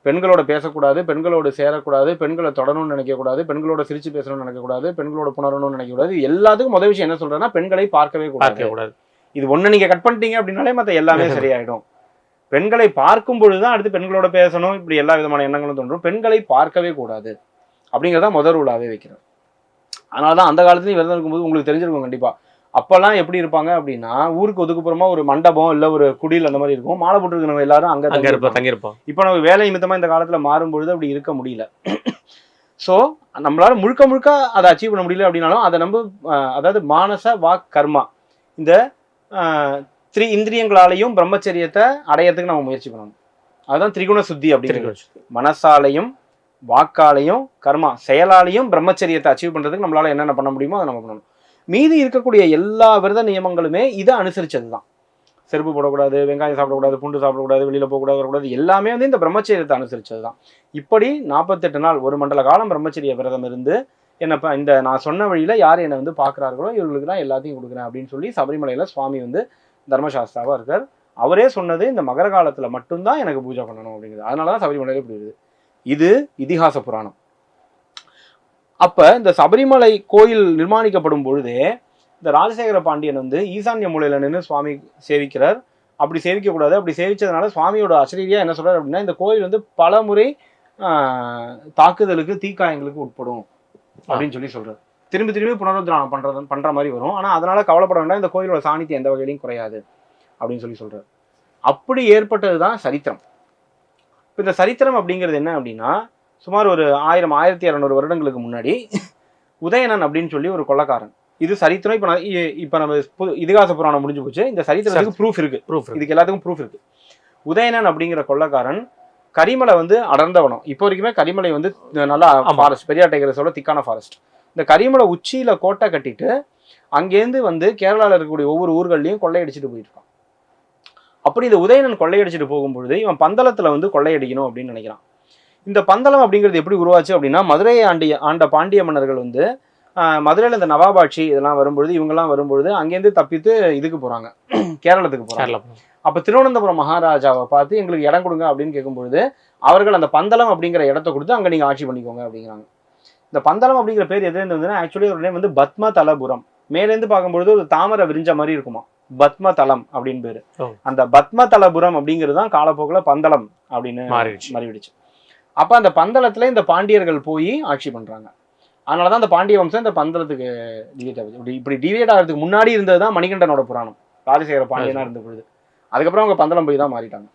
பெண்களோட பேசக்கூடாது பெண்களோட சேரக்கூடாது பெண்களை தொடணும்னு நினைக்கக்கூடாது பெண்களோட சிரிச்சு பேசணும்னு நினைக்கக்கூடாது பெண்களோட புணரணும்னு நினைக்கக்கூடாது. எல்லாத்துக்கும் முதல் விஷயம் என்ன சொல்றேன்னா பெண்களை பார்க்கவே கூடாது. இது ஒண்ணு நீங்க கட் பண்ணிட்டீங்க அப்படின்னாலே மத்த எல்லாமே சரியாயிடும். பெண்களை பார்க்கும் பொழுதுதான் அடுத்து பெண்களோட பேசணும். இப்படி எல்லா விதமான எண்ணங்களும் தோன்றும். பெண்களை பார்க்கவே கூடாது. அப்படிங்கிறத முதல் ரூலாவே வைக்கிறேன் அதனால தான் அந்த காலத்துலயும் விரதம் இருக்கும்போது உங்களுக்கு தெரிஞ்சிருக்கும் கண்டிப்பா. அப்பெல்லாம் எப்படி இருப்பாங்க அப்படின்னா ஊருக்கு ஒதுக்குப்புறமா ஒரு மண்டபம் இல்ல ஒரு குடில் அந்த மாதிரி இருக்கும். மாலை போட்டுருக்கிறவங்க எல்லாரும் அங்க அங்க தங்கி இருப்போம். தங்கியிருப்போம். இப்போ நம்ம வேலை நிமித்தமா இந்த காலத்துல மாறும் பொழுது அப்படி இருக்க முடியல. ஸோ நம்மளால முழுக்க முழுக்க அதை அச்சீவ் பண்ண முடியல அப்படின்னாலும் அதை நம்ம அஹ், அதாவது மானச வாக் கர்மா. இந்த த்ரீ இந்திரியங்களாலையும் பிரம்மச்சரியத்தை அடையறதுக்கு நம்ம முயற்சி பண்ணணும். அதுதான் திரிகுண சுத்தி அப்படிங்கிறது. மனசாலையும் வாக்காலையும் கர்மா செயலாலையும் பிரம்மச்சரியத்தை அச்சீவ் பண்றதுக்கு நம்மளால என்னென்ன பண்ண முடியுமோ அதை நம்ம பண்ணணும். மீதி இருக்கக்கூடிய எல்லா விரத நியமங்களுமே இதை அனுசரிச்சது தான் செருப்பு போடக்கூடாது வெங்காயம் சாப்பிடக்கூடாது பூண்டு சாப்பிடக்கூடாது வெளியில போகக்கூடாது வரக்கூடாது எல்லாமே வந்து இந்த பிரம்மச்சரியத்தை அனுசரிச்சது தான் இப்படி நாற்பத்தெட்டு நாள் ஒரு மண்டல காலம் பிரம்மச்சரிய விரதம் இருந்து என்னப்பா இந்த நான் சொன்ன வழியில யார் என்னை வந்து பார்க்குறார்களோ இவர்களுக்கு தான் எல்லாத்தையும் கொடுக்குறேன் அப்படின்னு சொல்லி சபரிமலையில சுவாமி வந்து தர்மசாஸ்திராவாக இருக்கார். அவரே சொன்னது இந்த மகர காலத்தில் மட்டும்தான் எனக்கு பூஜை பண்ணணும் அப்படிங்கிறது அதனால தான் சபரிமலையில் இப்படி இருக்குது. இது இதிகாச புராணம். அப்போ இந்த சபரிமலை கோயில் நிர்மாணிக்கப்படும் பொழுதே இந்த ராஜசேகர பாண்டியன் வந்து ஈசான்ய மூலையில் நின்று சுவாமி சேவிக்கிறார். அப்படி சேவிக்கக்கூடாது அப்படி சேவிச்சதுனால சுவாமியோட அசரீரியா என்ன சொல்கிறார் அப்படின்னா இந்த கோயில் வந்து பல முறை தாக்குதலுக்கு தீக்காயங்களுக்கு உட்படும் அப்படின்னு சொல்லி சொல்கிறார் திரும்பி திரும்பி புனருத்தாரணம் பண்றது பண்ற மாதிரி வரும். ஆனா அதனால கவலைப்பட வேண்டாம். இந்த கோயிலோட சாணித்தியம் எந்த வகையிலையும் குறையாது அப்படின்னு சொல்லி சொல்றாரு. அப்படி ஏற்பட்டது தான் சரித்திரம். இப்போ இந்த சரித்திரம் அப்படிங்கிறது என்ன அப்படின்னா சுமார் ஒரு ஆயிரம் ஆயிரத்தி இரநூறு வருடங்களுக்கு முன்னாடி உதயணன் அப்படின்னு சொல்லி ஒரு கொள்ளக்காரன். இது சரித்திரம். இப்போ நான் இப்போ நம்ம புது இதிகாச புராணம் முடிஞ்சு போச்சு. இந்த சரித்திரத்துக்கு ப்ரூஃப் இருக்கு. Proof இருக்கு. இதுக்கு எல்லாத்துக்கும் ப்ரூஃப் இருக்கு. உதயணன் அப்படிங்கிற கொள்ளக்காரன் கரிமலை வந்து அடர்ந்தவனம் இப்போ வரைக்குமே கரிமலை வந்து நல்லா. ஃபாரஸ்ட் பெரியார் டைகரஸோட திக்கான ஃபாரஸ்ட் இந்த கரிமலை உச்சியில கோட்டை கட்டிட்டு அங்கேருந்து வந்து கேரளால இருக்கக்கூடிய ஒவ்வொரு ஊர்கள்லையும் கொள்ளையடிச்சிட்டு போயிட்டு இருக்கான் அப்படி இந்த உதயணன் கொள்ளையடிச்சிட்டு போகும்பொழுது இவன் பந்தளத்துல வந்து கொள்ளையடிக்கணும் அப்படின்னு நினைக்கிறான். இந்த பந்தளம் அப்படிங்கிறது எப்படி உருவாச்சு அப்படின்னா மதுரையை ஆண்டிய ஆண்ட பாண்டிய மன்னர்கள் வந்து மதுரையில இந்த நவாபாட்சி இதெல்லாம் வரும்பொழுது இவங்கெல்லாம் வரும்பொழுது அங்கேருந்து தப்பித்து இதுக்கு போறாங்க. கேரளத்துக்கு போனோம். அப்ப திருவனந்தபுரம் மகாராஜாவை பார்த்து எங்களுக்கு இடம் கொடுங்க அப்படின்னு கேட்கும்பொழுது அவர்கள் அந்த பந்தளம் அப்படிங்கிற இடத்த கொடுத்து அங்க நீங்க ஆட்சி பண்ணிக்கோங்க அப்படிங்கிறாங்க. இந்த பந்தளம் அப்படிங்கிற பேர் எதுலேருந்து வந்ததுன்னா ஆக்சுவலி ஒரு நேம் வந்து பத்ம தலபுரம் மேலேருந்து பார்க்கும்பொழுது ஒரு தாமரை விரிஞ்ச மாதிரி இருக்குமா? பத்ம தலம் அப்படின்னு பேரு. அந்த பத்ம தலபுரம் அப்படிங்கிறது தான் காலப்போக்கில் பந்தளம் அப்படின்னு மாறிடுச்சு. மாறிவிடுச்சு. அப்ப அந்த பந்தளத்துல இந்த பாண்டியர்கள் போய் ஆட்சி பண்றாங்க. அதனாலதான் அந்த பாண்டிய வம்சம் இந்த பந்தளத்துக்கு டிவேட் ஆகுது. இப்படி இப்படி டிவேட் ஆகிறதுக்கு முன்னாடி இருந்தது தான் மணிகண்டனோட புராணம். ராஜசேகர பாண்டியனா இருந்த பொழுது. அதுக்கப்புறம் அவங்க பந்தளம் போய் தான் மாறிட்டாங்க.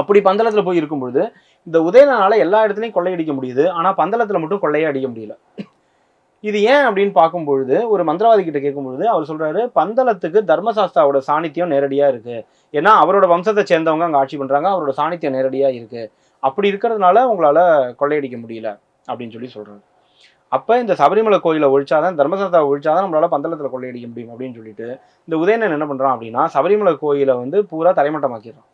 அப்படி பந்தளத்துல போய் இருக்கும் பொழுது இந்த உதயனால எல்லா இடத்துலையும் கொள்ளையடிக்க முடியுது. ஆனால் பந்தளத்தில் மட்டும் கொள்ளையே அடிக்க முடியல. இது ஏன் அப்படின்னு பார்க்கும் பொழுது ஒரு மந்திரவாதி கிட்ட கேட்கும் பொழுது அவர் சொல்றாரு பந்தளத்துக்கு தர்மசாஸ்தாவோட சாணித்தியம் நேரடியா இருக்கு. ஏன்னா அவரோட வம்சத்தை சேர்ந்தவங்க அங்கே ஆட்சி பண்றாங்க. அவரோட சாணித்தியம் நேரடியா இருக்கு. அப்படி இருக்கிறதுனால உங்களால கொள்ளையடிக்க முடியல. அப்படின்னு சொல்லி சொல்றாரு. அப்போ இந்த சபரிமலை கோயிலை ஒழிச்சாதான் தர்மசாஸ்தாவை ஒழிச்சாதான் நம்மளால பந்தளத்தில் கொள்ளையடிக்க முடியும் அப்படின்னு சொல்லிட்டு இந்த உதயணன் என்ன பண்றான் அப்படின்னா சபரிமலை கோயிலை வந்து பூரா தரைமட்டமாக்கிடுறான்.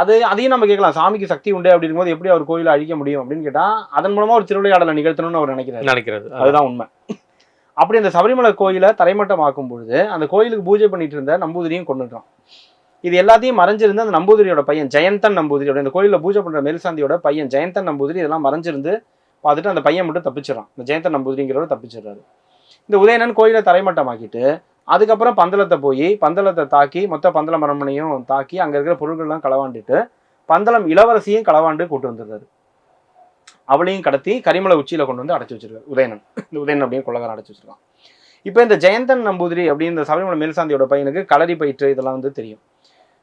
அது அதையும் நம்ம கேட்கலாம். சாமிக்கு சக்தி உண்டு அப்படி இருக்கும்போது எப்படி அவர் கோயிலை அழிக்க முடியும் அப்படின்னு கேட்டா அதன் மூலமா ஒரு திருவிளையாடலை நிகழ்த்தணும்னு அவர் நினைக்கிறாரு. நினைக்கிறது அதுதான் உண்மை. அப்படி அந்த சபரிமலை கோயிலை தரைமட்டமாக்கும் பொழுது அந்த கோயிலுக்கு பூஜை பண்ணிட்டு இருந்த நம்பூதிரியும் கொண்டுட்டான் இது எல்லாத்தையும் மறைஞ்சிருந்த அந்த நம்பூதிரியோட பையன் ஜெயந்தன் நம்பூதிரியோட இந்த கோயிலில் பூஜை பண்ற மேல்சாந்தியோட பையன் ஜெயந்தன் நம்பூதிரி இதெல்லாம் மறைஞ்சிருந்து பார்த்துட்டு அந்த பையன் மட்டும் தப்பிச்சிடறான். இந்த ஜெயந்தன் நம்பூதிரிங்கிறவர் தப்பிச்சிடுறாரு. இந்த உதயணன் கோயிலை தரைமட்டமாக்கிட்டு அதுக்கப்புறம் பந்தளத்தை போய் பந்தளத்தை தாக்கி மொத்த பந்தள மரமனையும் தாக்கி அங்கே இருக்கிற பொருட்கள்லாம் களவாண்டுட்டு பந்தளம் இளவரசியும் களவாண்டு கூட்டு வந்துடுறாரு. அவளையும் கடத்தி கரிமலை உச்சியில் கொண்டு வந்து அடைச்சி வச்சிருக்காரு உதயணன். இந்த உதயணன் அப்படின்னு கொள்ளக்காரன் அடைச்சி வச்சிருக்கான். இப்போ இந்த ஜெயந்தன் நம்பூதிரி அப்படின்னு இந்த சபரிமலை மேல்சாந்தியோட பையனுக்கு களரி பயிற்று இதெல்லாம் வந்து தெரியும்.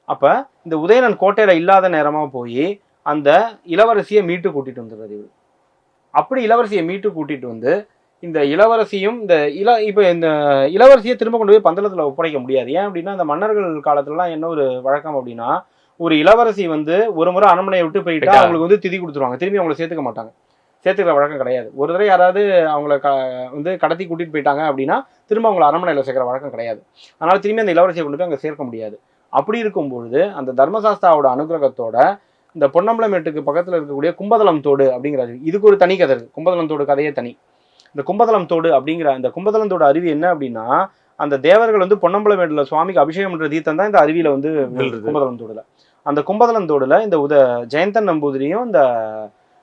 அப்போ இந்த உதயணன் கோட்டையில் இல்லாத நேரமாக போய் அந்த இளவரசியை மீட்டு கூட்டிகிட்டு வந்துடுறாரு இவர். அப்படி இளவரசியை மீட்டு கூட்டிகிட்டு வந்து இந்த இளவரசியும் இந்த இள இப்போ இந்த இளவரசியை திரும்ப கொண்டு போய் பந்தளத்தில் ஒப்படைக்க முடியாது. ஏன் அப்படின்னா இந்த மன்னர்கள் காலத்துலலாம் என்ன ஒரு வழக்கம் அப்படின்னா ஒரு இளவரசி வந்து ஒரு முறை அரண்மனையை விட்டு போயிட்டா. அவங்களுக்கு வந்து திதி கொடுத்துருவாங்க. திரும்பி அவங்களை சேர்த்துக்க மாட்டாங்க. சேர்த்துக்கிற வழக்கம் கிடையாது. ஒரு தடவை யாராவது அவங்கள க வந்து கடத்தி கூட்டிட்டு போயிட்டாங்க அப்படின்னா திரும்ப அவங்கள அரண்மனையில் சேர்க்குற வழக்கம் கிடையாது. அதனால திரும்பி அந்த இளவரசியை கொண்டு போய் அங்கே சேர்க்க முடியாது. அப்படி இருக்கும் பொழுது அந்த தர்மசாஸ்தாவோட அனுகிரகத்தோட இந்த பொன்னம்பலமேட்டுக்கு பக்கத்தில் இருக்கக்கூடிய கும்பதளம் தோடு அப்படிங்கிறது இதுக்கு ஒரு தனி கதை இருக்கு. கும்பதளம் தோடு கதையே தனி. இந்த கும்பதளம் தோடு அப்படிங்கிற அந்த கும்பதளம் தோடு அருவி என்ன அப்படின்னா அந்த தேவர்கள் வந்து பொன்னம்பலமேட்டில் சுவாமிக்கு அபிஷேகம் பண்ற தீர்த்தம் தான் இந்த அருவியில வந்து. கும்பதளம் தோடுல. அந்த கும்பதளம் தோடுல இந்த உத ஜெயந்தன் நம்பூதிரியும் இந்த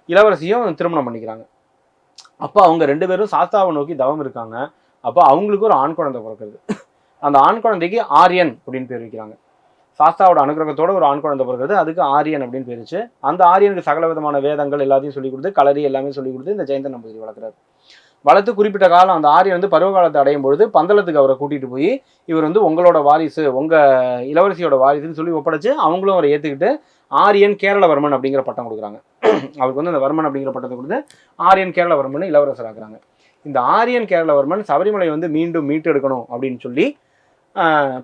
இளவரசியும் திருமணம் பண்ணிக்கிறாங்க. அப்போ அவங்க ரெண்டு பேரும் சாஸ்தாவை நோக்கி தவம் இருக்காங்க. அப்போ அவங்களுக்கு ஒரு ஆண் குழந்தை பிறக்குது. அந்த ஆண் குழந்தைக்கு ஆரியன் அப்படின்னு பேர் வைக்கிறாங்க. சாஸ்தாவோட அனுகிரகத்தோட ஒரு ஆண் குழந்தை பிறகுது அதுக்கு ஆரியன் அப்படின்னு பேர் வச்சு அந்த ஆரியனுக்கு சகல விதமான வேதங்கள் எல்லாத்தையும் சொல்லி கொடுத்து களரி எல்லாமே சொல்லி கொடுத்து இந்த ஜெயந்தன் நம்பூதிரி வளர்க்குறாரு. வளர்த்து குறிப்பிட்ட காலம் அந்த ஆரியன் வந்து பருவ காலத்தை அடையும் பொழுது பந்தளத்துக்கு அவரை கூட்டிட்டு போய் இவர் வந்து உங்களோட வாரிசு உங்க இளவரசியோட வாரிசுன்னு சொல்லி ஒப்படைச்சு அவங்களும் அவரை ஏத்துக்கிட்டு ஆரியன் கேரளவர்மன் அப்படிங்கிற பட்டம் கொடுக்குறாங்க. அவருக்கு வந்து அந்த வர்மன் அப்படிங்கிற பட்டத்தை கொடுத்து ஆரியன் கேரளவர்மன் இளவரசர் ஆக்குறாங்க இந்த ஆரியன் கேரளவர்மன் சபரிமலை வந்து மீண்டும் மீட்டெடுக்கணும் அப்படின்னு சொல்லி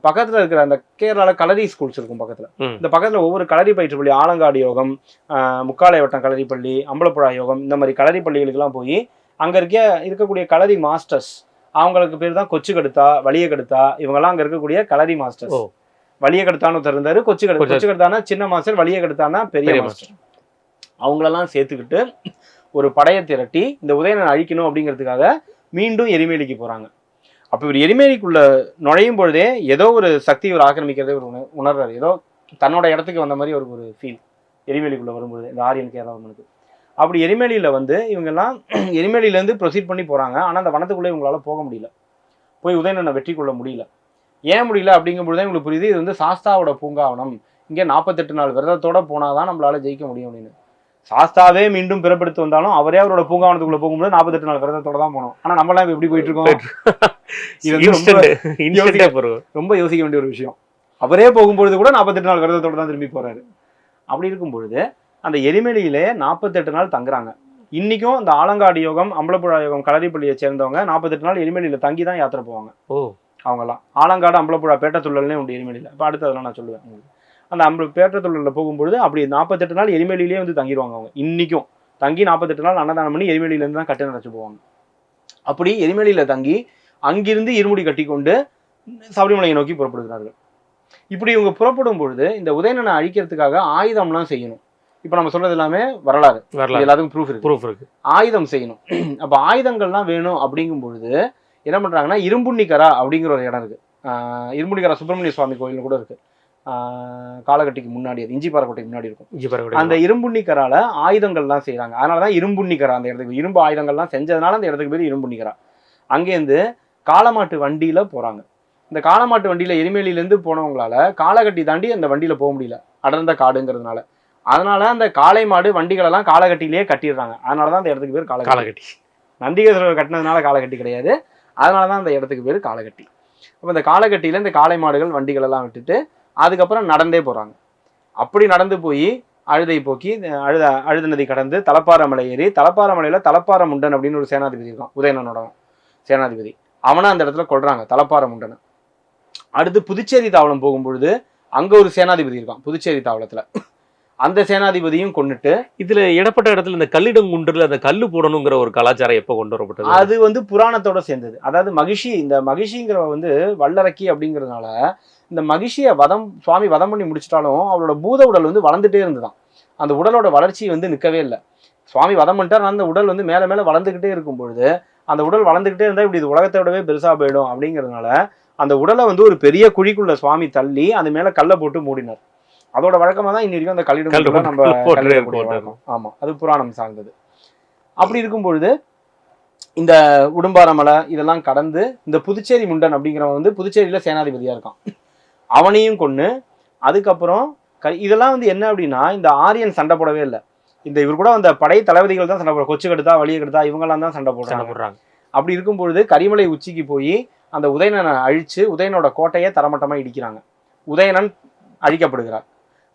பக்கத்துல இருக்கிற அந்த கேரளால களரி ஸ்கூல்ஸ் இருக்கும் பக்கத்துல. இந்த பக்கத்துல ஒவ்வொரு களரி பயிற்று பள்ளி ஆலங்காடு யோகம் முக்காலை வட்டம் களரி பள்ளி அம்பலப்புழா யோகம் இந்த மாதிரி களரி பள்ளிகளுக்கெல்லாம் போய் அங்க இருக்க இருக்கக்கூடிய களரி மாஸ்டர்ஸ் அவங்களுக்கு பேர் தான் கொச்சு கடுத்தா வலிய கடுத்தா இவங்கெல்லாம் அங்க இருக்கக்கூடிய களரி மாஸ்டர்ஸ். வலிய கடுத்தான்னு ஒருத்தர் இருந்தாரு கொச்சு கடு கொச்சு- கடுத்தானா சின்ன மாஸ்டர் வலிய கடுத்தானா பெரிய மாஸ்டர். அவங்களெல்லாம் சேர்த்துக்கிட்டு ஒரு படையை திரட்டி இந்த உதயணனை அழிக்கணும் அப்படிங்கிறதுக்காக மீண்டும் எரிமேலிக்கு போறாங்க. அப்போ இவர் எரிமேலிக்குள்ள நுழையும் பொழுதே ஏதோ ஒரு சக்தி இவர் ஆக்கிரமிக்கிறதை உணர் உணர்றாரு. ஏதோ தன்னோட இடத்துக்கு வந்த மாதிரி அவருக்கு ஒரு ஃபீல் எரிமேலிக்குள்ள வரும்பொழுது இந்த ஆரியன் கேரளவனுக்கு அப்படி எரிமேலியில வந்து இவங்கெல்லாம் எரிமேலியிலேருந்து ப்ரொசீட் பண்ணி போறாங்க. ஆனா அந்த வனத்துக்குள்ளே இவங்களால போக முடியல. போய் உதயணனை வெற்றி கொள்ள முடியல. ஏன் முடியல அப்படிங்கும்பொழுது தான் இவங்களுக்கு புரியுது. இது வந்து சாஸ்தாவோட பூங்காவனம். இங்கே நாற்பத்தெட்டு நாள் விரதத்தோட போனாதான் நம்மளால ஜெயிக்க முடியும் அப்படின்னு. சாஸ்தாவே மீண்டும் பிறப்பெடுத்து வந்தாலும் அவரே அவரோட பூங்காவனத்துக்குள்ள போகும்போது நாற்பத்தெட்டு நாள் விரதத்தோட தான் போனோம். ஆனா நம்மளாம் இப்ப எப்படி போயிட்டு இருக்கோம். ரொம்ப யோசிக்க வேண்டிய ஒரு விஷயம். அவரே போகும்பொழுது கூட நாற்பத்தெட்டு நாள் விரதத்தோட தான் திரும்பி போறாரு. அப்படி இருக்கும் பொழுது அந்த எரிமலையிலே நாற்பத்தெட்டு நாள் தங்குறாங்க. இன்னைக்கும் அந்த ஆலங்காடு யோகம் அம்பலப்புழா யோகம் களரிப்பள்ளியை சேர்ந்தவங்க நாற்பத்தெட்டு நாள் எரிமலையில தங்கி தான் யாத்திரை போவாங்க. ஓ. அவங்கெல்லாம். ஆலங்காடு அம்பலப்புழா பேட்டத்துள்ளல்னே உண்டு எரிமலையில். இப்போ அடுத்து அதெல்லாம் நான் சொல்லுவேன் அந்த அம்பல பேட்டத்துள்ளலில் போகும்பொழுது அப்படி நாற்பத்தெட்டு நாள் எரிமலையிலேயே வந்து தங்கிடுவாங்க அவங்க. இன்னைக்கும். தங்கி நாற்பத்தெட்டு நாள் அன்னதானம் பண்ணி எரிமலையிலேருந்து தான் கட்டணம் அடைச்சு போவாங்க. அப்படி எரிமலையில் தங்கி அங்கிருந்து இருமுடி கட்டிக்கொண்டு சபரிமலையை நோக்கி புறப்படுகிறார்கள். இப்படி இவங்க புறப்படும் பொழுது இந்த உதயணனை அழிக்கிறதுக்காக ஆயுதம்லாம் செய்யணும். இப்போ நம்ம சொல்றது எல்லாமே வரலாறு. வரலாறு. எல்லாத்துக்கும் ப்ரூஃப் இருக்கு. ப்ரூஃப் இருக்கு. ஆயுதம் செய்யணும். அப்போ ஆயுதங்கள்லாம் வேணும் அப்படிங்கும் பொழுது என்ன பண்றாங்கன்னா இரும்புன்னிக்கரா அப்படிங்கிற ஒரு இடம் இருக்கு. இரும்புன்னிக்கரா சுப்பிரமணிய சுவாமி கோயில் கூட இருக்கு. காலகட்டிக்கு முன்னாடி அது இஞ்சிப்பாறைக்கோட்டைக்கு முன்னாடி இருக்கும். பாருங்க அந்த இரும்புன்னிக்கரால ஆயுதங்கள்லாம் செய்றாங்க. அதனால தான் இரும்புன்னிக்கரா அந்த இடத்துக்கு இரும்பு ஆயுதங்கள்லாம் செஞ்சதுனால அந்த இடத்துக்கு பேர் இரும்புன்னிக்கரா அங்கேருந்து காளமாட்டு வண்டியில போறாங்க. இந்த காளமாட்டு வண்டியில எரிமேலியிலேருந்து போனவங்களால காலகட்டி தாண்டி அந்த வண்டியில போக முடியல. அடர்ந்த காடுங்கிறதுனால. அதனால அந்த காளை மாடு வண்டிகளெல்லாம் காலகட்டிலேயே கட்டிடுறாங்க. அதனால தான் அந்த இடத்துக்கு பேர் காலகட்டி. காலகட்டி. நந்திகேஸ்வரர் கட்டினதுனால காலகட்டி கிடையாது. அதனால தான் அந்த இடத்துக்கு பேர் காலகட்டி. அப்போ இந்த காலகட்டியில் இந்த காளை மாடுகள் வண்டிகள் எல்லாம் விட்டுட்டு அதுக்கப்புறம் நடந்தே போகிறாங்க அப்படி நடந்து போய் அழுதை போக்கி அழுத அழுத நதி கடந்து தலப்பாறை மலை ஏறி தலப்பாறை மலையில தலப்பாறை முண்டன் அப்படின்னு ஒரு சேனாதிபதி இருக்கான் உதயணனோட சேனாதிபதி. அவனை அந்த இடத்துல கொல்றாங்க தலப்பாறை முண்டனை. அடுத்து புதுச்சேரி தாவளம் போகும்பொழுது அங்க ஒரு சேனாதிபதி இருக்கான் புதுச்சேரி தாவளத்துல அந்த சேனாதிபதியும் கொன்னுட்டு இதுல இடப்பட்ட இடத்துல இந்த கல்லிடங்குன்றுல அந்த கல்லு போடணுங்கிற ஒரு கலாச்சாரம் எப்ப கொண்டு வரப்பட்டது? அது வந்து புராணத்தோட சேர்ந்தது. அதாவது மகிஷி இந்த மகிஷிங்கிறவ வந்து வல்லரக்கி அப்படிங்கிறதுனால இந்த மகிஷியை வதம் சுவாமி வதம் பண்ணி முடிச்சிட்டாலும் அவளோட பூத உடல் வந்து வளர்ந்துட்டே இருந்துதான். அந்த உடலோட வளர்ச்சி வந்து நிற்கவே இல்லை. சுவாமி வதம் பண்ணிட்டார் அந்த உடல் வந்து மேலே மேலே வளர்ந்துக்கிட்டே இருக்கும் பொழுது அந்த உடல் வளர்ந்துக்கிட்டே இருந்தால் இப்படி இது உலகத்தை விடவே பெருசாக போயிடும் அப்படிங்கிறதுனால அந்த உடலை வந்து ஒரு பெரிய குழிக்குள்ள சுவாமி தள்ளி அது மேலே கல்லை போட்டு மூடினார். அதோட வழக்கமாக தான் இன்னி வரைக்கும் அந்த கல்லு கல்லிடம் நம்ம போட்டு கல்லிடக்கூடிய போட்டு. வழக்கம். ஆமா அது புராணம் சார்ந்தது. அப்படி இருக்கும் பொழுது இந்த உடும்பாரமலை இதெல்லாம் கடந்து இந்த புதுச்சேரி முண்டன் அப்படிங்கிறவன் வந்து புதுச்சேரியில சேனாதிபதியா இருக்கான். அவனையும் கொன்னு அதுக்கப்புறம் க இதெல்லாம் வந்து என்ன அப்படின்னா இந்த ஆரியன் சண்டை போடவே இல்லை. இந்த இவர் கூட அந்த படை தளபதிகள் தான் சண்டை போட கொச்சு கெடுத்தா வழிய கெடுத்தா இவங்கெல்லாம் தான் சண்டை போடுறாங்க. போடுறாங்க. அப்படி இருக்கும் பொழுது கரிமலை உச்சிக்கு போய் அந்த உதயணனை அழிச்சு உதயனோட கோட்டையை தரமட்டமா இடிக்கிறாங்க. உதயணன் அழிக்கப்படுகிறார்.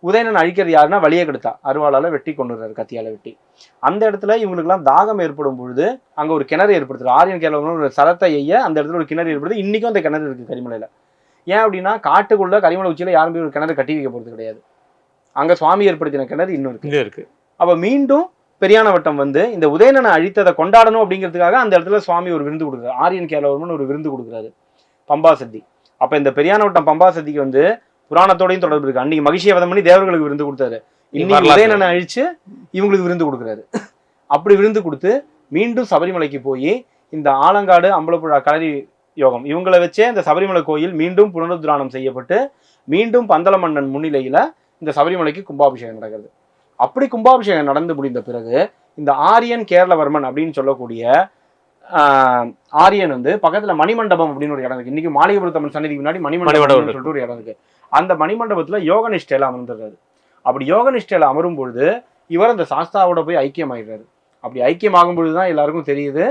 உதயணன் அழிக்கிறது யாருன்னா வழியே கெடுத்தா. அருவாளால வெட்டி கொண்டுறாரு கத்தியால வெட்டி. அந்த இடத்துல இவங்களுக்குலாம் தாகம் ஏற்படும் பொழுது அங்க ஒரு கிணறு ஏற்படுத்துறாரு ஆரியன் கேரள ஒரு சரத்தை எய்ய அந்த இடத்துல ஒரு கிணறு ஏற்படுது. இன்னைக்கும் அந்த கிணறு இருக்கு கரிமலையில. ஏன் அப்படின்னா காட்டுக்குள்ள கரிமலை உச்சியில யாரும் போய் ஒரு கிணறு கட்டி வைக்க போறது கிடையாது. அங்க சுவாமி ஏற்படுத்தின கிணறு இன்னும் இருக்கு. இங்க இருக்கு. அப்ப மீண்டும் பெரியான வட்டம் வந்து இந்த உதயணனை அழித்ததை கொண்டாடணும் அப்படிங்கிறதுக்காக அந்த இடத்துல சுவாமி ஒரு விருந்து கொடுக்குறாரு. ஆரியன் கேரளவர்மன் ஒரு விருந்து கொடுக்குறாரு. பம்பா சத்தி அப்ப இந்த பெரியான வட்டம் பம்பா சத்திக்கு வந்து புராணத்தோடையும் தொடர்பு இருக்கு. அன்னைக்கு மகிழ்ச்சியை வதம் பண்ணி தேவர்களுக்கு விருந்து கொடுத்தாரு. இன்னைக்கு. உதயணனை அழிச்சு இவங்களுக்கு விருந்து கொடுக்குறாரு. அப்படி விருந்து கொடுத்து மீண்டும் சபரிமலைக்கு போய் இந்த ஆலங்காடு அம்பலப்புழா களரி யோகம் இவங்களை வச்சே இந்த சபரிமலை கோயில் மீண்டும் புனருத்ராணம் செய்யப்பட்டு மீண்டும் பந்தல மன்னன் முன்னிலையில இந்த சபரிமலைக்கு கும்பாபிஷேகம் நடக்கிறது. அப்படி கும்பாபிஷேகம் நடந்து முடிந்த பிறகு இந்த ஆரியன் கேரளவர்மன் அப்படின்னு சொல்லக்கூடிய ஆரியன் வந்து பக்கத்துல மணிமண்டபம் அப்படின்னு ஒரு இடம் இருக்கு. இன்னைக்கு மாளிகைபுரத்தம்மன் சன்னிதிக்கு முன்னாடி மணிமண்டபம் சொல்லிட்டு ஒரு இடம் இருக்கு. அந்த மணிமண்டபத்துல யோக நிஷ்டையில அமர்ந்துடுறாரு அப்படி யோக நிஷ்டையில அமரும் பொழுது இவர் அந்த சாஸ்தாவோட போய் ஐக்கியமாயிடுறாரு. அப்படி ஐக்கியமாகும் பொழுது தான் எல்லாருக்கும் தெரியுது.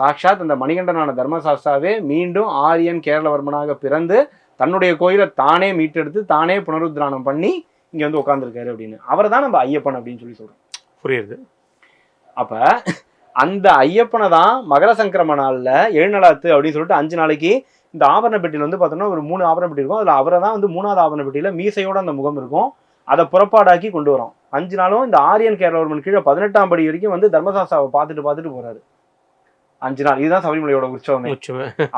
சாக்ஷாத் அந்த மணிகண்டனான தர்மசாஸ்தாவே மீண்டும் ஆரியன் கேரளவர்மனாக பிறந்து தன்னுடைய கோயிலை தானே மீட்டெடுத்து தானே புனருத்ராணம் பண்ணி இங்க வந்து உட்கார்ந்திருக்காரு அப்படின்னு. அவரை தான் நம்ம ஐயப்பன் அப்படின்னு சொல்லி சொல்றோம். புரியுது. அப்ப அந்த ஐயப்பனை தான் மகர சங்கிரம நாள்ல எழுநலாத்து அப்படின்னு சொல்லிட்டு அஞ்சு நாளைக்கு இந்த ஆபரண பெட்டியில் வந்து பார்த்தோம்னா ஒரு மூணு ஆபரண பெட்டி இருக்கும். அதுல அவரை தான் வந்து மூணாவது ஆபரண பெட்டியில மீசையோட அந்த முகம் இருக்கும். அதை புறப்பாடாக்கி கொண்டு வரோம். அஞ்சு நாளும் இந்த ஆரியன் கேரளவர்மன் கீழே பதினெட்டாம் படி வரைக்கும் வந்து தர்மசாஸ்தாவை பார்த்துட்டு பார்த்துட்டு போறாரு. அஞ்சு நாள். இதுதான் சபரிமலையோட உற்சவமே.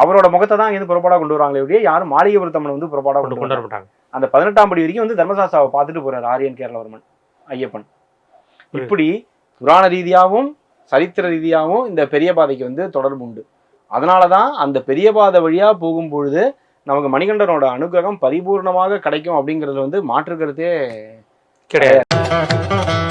அவரோட முகத்தை தான் இங்கிருந்து புறப்பாடா கொண்டு வராங்களே ஒழிய யாரும் மாளிகைபுரத்தம்மன் வந்து புறப்பாடா கொண்டு கொண்டு மாட்டாங்க அந்த பதினெட்டாம் படி வரைக்கும் வந்து தர்மசாஸ்தாவை பார்த்துட்டு போறாரு ஆரியன் கேரளவர்மன் ஐயப்பன். இப்படி புராண ரீதியாகவும் சரித்திர ரீதியாகவும் இந்த பெரிய பாதைக்கு வந்து தொடர்பு உண்டு. அதனால தான் அந்த பெரிய பாதை வழியா போகும் பொழுது நமக்கு மணிகண்டனோட அனுகிரகம் பரிபூர்ணமாக கிடைக்கும் அப்படிங்கிறது வந்து மாற்றுக்கிறதே கிடையாது.